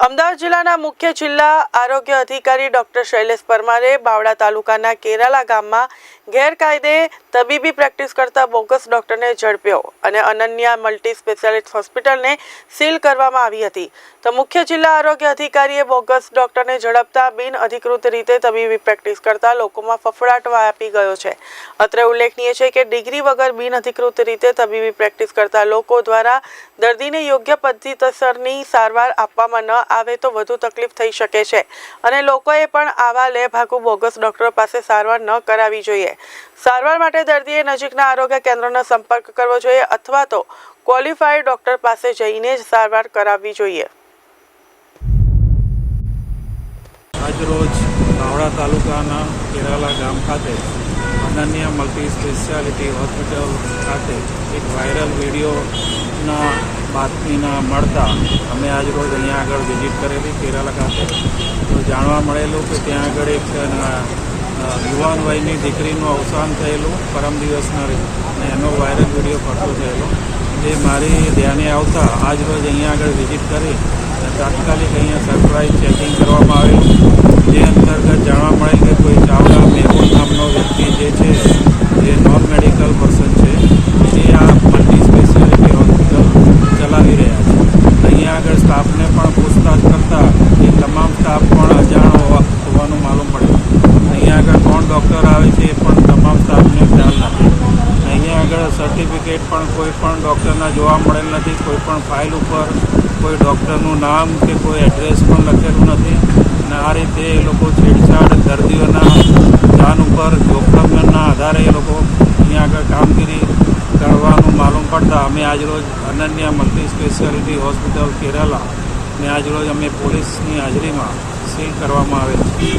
અમદાવાદ જિલ્લાના મુખ્ય જિલ્લા આરોગ્ય અધિકારી ડોક્ટર શૈલેષ પરમારે બાવડા તાલુકાના કેરાલા ગામમાં ગેરકાયદે તબીબી પ્રેક્ટિસ કરતા બોગસ ડોક્ટરને ઝડપ્યો અને અનન્યા મલ્ટી સ્પેશિયાલિસ્ટ હોસ્પિટલને સીલ કરવામાં આવી હતી. તો મુખ્ય જિલ્લા આરોગ્ય અધિકારીએ બોગસ ડોક્ટરને ઝડપતા બિન અધિકૃત રીતે તબીબી પ્રેક્ટિસ કરતા લોકોમાં ફફડાટ વ્યાપી ગયો છે. અત્રે ઉલ્લેખનીય છે કે ડિગ્રી વગર બિન અધિકૃત રીતે તબીબી પ્રેક્ટિસ કરતા લોકો દ્વારા દર્દીને યોગ્ય પદ્ધતિસરની સારવાર આપવામાં ન આવે તો વધુ તકલીફ થઈ શકે છે. અને લોકોએ પણ આવા લેભાગુ બોગસ ડોક્ટરો પાસે સારવાર ન કરાવવી જોઈએ. સારવાર માટે દર્દીએ નજીકના આરોગ્ય કેન્દ્રનો સંપર્ક કરવો જોઈએ અથવા તો ક્વોલિફાઈડ ડોક્ટર પાસે જઈને જ સારવાર કરાવવી જોઈએ. આજરોજ ધાવડા તાલુકાના કેરાલા ગામ ખાતે અનન્ય મલ્ટી સ્પેશિયાલિટી હોસ્પિટલ ખાતે એક વાયરલ વિડીયોના બાતમીના મળતા અમે આજરોજ અહીંયા આગળ વિઝિટ કરેલી કેરાલા ખાતે. તો જાણવા મળેલું કે ત્યાં આગળ એક યુવાન વયની દીકરીનું અવસાન થયેલું પરમ દિવસના અને એનો વાયરલ વીડિયો ફરતો થયેલો. જે મારી ધ્યાને આવતા આજરોજ અહીંયા આગળ વિઝિટ કરી અને તાત્કાલિક અહીંયા સરપ્રાઇઝ ચેકિંગ કરવામાં આવ્યું જે અંતર્ગત જાણવા મળે કે કોઈ ચાવડા મેહુલ નામનો વ્યક્તિ જે છે જે નોન મેડિકલ પર્સન છે, એ આ મલ્ટી સ્પેશિયાલિટી હોસ્પિટલ ચલાવી રહ્યા છે. અહીંયા આગળ સ્ટાફને પણ પૂછતાછ કરતા એ તમામ સ્ટાફ પણ અજાણો હોવા- હોવાનું માલુમ પડ્યું અહીંયા આગળ કોણ ડૉક્ટર આવે છે એ પણ તમામ સ્ટાફને ખ્યાલ નથી અહીંયા આગળ સર્ટિફિકેટ પણ કોઈ પણ ડૉક્ટરના જોવા મળેલ નથી, કોઈ પણ ફાઇલ ઉપર કોઈ ડૉક્ટરનું નામ કે કોઈ એડ્રેસ પણ લખેલું નથી. અને આ રીતે એ લોકો છેડછાડ દર્દીઓના જાન ઉપર, જોખમના આધારે એ લોકો અહીંયા આગળ કામગીરી કરવાનું માલુમ પડતા અમે આજરોજ Ananya multi speciality hospital Kerala ને આજરોજ અમે પોલીસની હાજરીમાં સીલ કરવામાં આવેલ છે.